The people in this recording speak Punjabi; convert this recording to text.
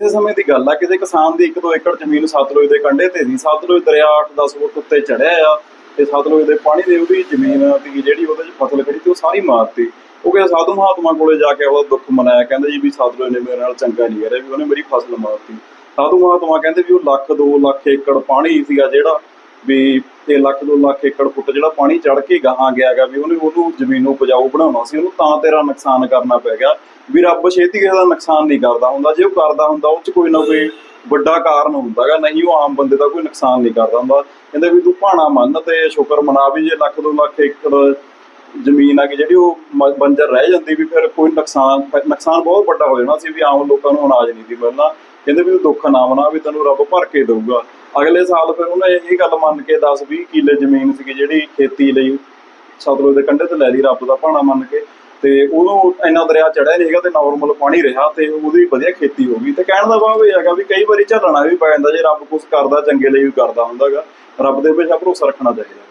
ਕਿਸੇ ਸਮੇਂ ਦੀ ਗੱਲ ਆ ਕਿਸੇ ਕਿਸਾਨ ਦੀ 1-2 ਏਕੜ ਜ਼ਮੀਨ ਸਤਲੁਜ ਦੇ ਕੰਢੇ ਤੇ ਸੀ। ਸਤਲੁਜ ਦਰਿਆ 8-10 ਫੁੱਟ ਉੱਤੇ ਚੜਿਆ ਆ ਤੇ ਸਤਲੁਜ ਦੇ ਪਾਣੀ ਦੇ ਉਹਦੀ ਜ਼ਮੀਨ ਦੀ ਜਿਹੜੀ ਉਹਦੇ 'ਚ ਫਸਲ ਖੜੀ ਤੇ ਉਹ ਸਾਰੀ ਮਾਰਤੀ। ਉਹ ਕਹਿੰਦਾ, ਸਾਧੂ ਮਹਾਤਮਾ ਕੋਲੇ ਜਾ ਕੇ ਉਹਦਾ ਦੁੱਖ ਮਨਾਇਆ। ਕਹਿੰਦੇ ਜੀ ਵੀ ਸਤਲੁਜ ਨੇ ਮੇਰੇ ਨਾਲ ਚੰਗਾ ਨਹੀਂ ਕਰਿਆ, ਵੀ ਉਹਨੇ ਮੇਰੀ ਫਸਲ ਮਾਰਤੀ। ਸਾਧੂ ਮਹਾਤਮਾ ਕਹਿੰਦੇ ਵੀ ਉਹ ਲੱਖ 2 ਲੱਖ ਏਕੜ ਪਾਣੀ ਸੀਗਾ ਜਿਹੜਾ, ਵੀ ਤੇ ਲੱਖ 2 ਲੱਖ ਏਕੜ ਫੁੱਟ ਜਿਹੜਾ ਪਾਣੀ ਚੜ ਕੇ ਗਾਹਾਂ ਗਿਆਗਾ ਵੀ ਉਹਨੇ ਉਹਨੂੰ ਜ਼ਮੀਨ ਨੂੰ ਉਪਜਾਊ ਬਣਾਉਣਾ ਸੀ, ਉਹਨੂੰ ਤਾਂ ਤੇਰਾ ਨੁਕਸਾਨ ਕਰਨਾ ਪੈ ਗਿਆ। ਵੀ ਰੱਬ ਛੇਤੀ ਕਿਸੇ ਦਾ ਨੁਕਸਾਨ ਨਹੀਂ ਕਰਦਾ ਹੁੰਦਾ, ਜੇ ਉਹ ਕਰਦਾ ਹੁੰਦਾ, ਉਹ ਚ ਕੋਈ ਨਾ ਕੋਈ ਵੱਡਾ ਕਾਰਨ ਹੁੰਦਾਗਾ ਨਹੀਂ ਉਹ ਆਮ ਬੰਦੇ ਦਾ ਕੋਈ ਨੁਕਸਾਨ ਨਹੀਂ ਕਰਦਾ ਹੁੰਦਾ। ਕਹਿੰਦੇ ਵੀ ਤੂੰ ਭਾਣਾ ਮੰਨ ਤੇ ਸ਼ੁਕਰ ਮਨਾ ਵੀ ਜੇ ਲੱਖ ਦੋ ਲੱਖ ਏਕੜ ਜ਼ਮੀਨ ਆ ਕਿ ਜਿਹੜੀ ਉਹ ਮ- ਬੰਜਰ ਰਹਿ ਜਾਂਦੀ ਵੀ ਫਿਰ ਕੋਈ ਨੁਕਸਾਨ ਨੁਕਸਾਨ ਬਹੁਤ ਵੱਡਾ ਹੋ ਜਾਣਾ ਸੀ ਵੀ ਆਮ ਲੋਕਾਂ ਨੂੰ ਅਨਾਜ ਨਹੀਂ ਸੀ ਮਿਲਣਾ। ਕਹਿੰਦੇ ਵੀ ਤੂੰ ਦੁੱਖ ਨਾ ਮਨਾ ਵੀ ਤੈਨੂੰ ਰੱਬ ਭਰ ਕੇ ਦਊਗਾ। ਅਗਲੇ ਸਾਲ ਫਿਰ ਉਹਨੇ ਇਹ ਗੱਲ ਮੰਨ ਕੇ 10 20 ਕਿੱਲੇ ਜ਼ਮੀਨ ਸੀ ਜਿਹੜੀ ਖੇਤੀ ਲਈ ਸਤਲੁਜ ਦੇ ਕੰਢੇ ਤੇ ਲੈ ਲਈ ਰੱਬ ਦਾ ਭਾਣਾ ਮੰਨ ਕੇ। ਤੇ ਉਹਨੂੰ ਇੰਨਾ ਦਰਿਆ ਚੜਿਆ ਨਹੀਂ ਹੈਗਾ ਤੇ ਨਾਰਮਲ ਪਾਣੀ ਰਿਹਾ ਤੇ ਉਹਦੀ ਵਧੀਆ ਖੇਤੀ ਹੋ ਗਈ। ਤੇ ਕਹਿਣ ਦਾ ਭਾਵ ਇਹ ਹੈਗਾ ਵੀ ਕਈ ਵਾਰੀ ਝੱਲਣਾ ਵੀ ਪੈ ਜਾਂਦਾ ਜੇ ਰੱਬ ਕੁਝ ਕਰਦਾ, ਚੰਗੇ ਲਈ ਵੀ ਕਰਦਾ ਹੁੰਦਾਗਾ। ਰੱਬ ਦੇ ਵਿੱਚ ਭਰੋਸਾ ਰੱਖਣਾ ਚਾਹੀਦਾ।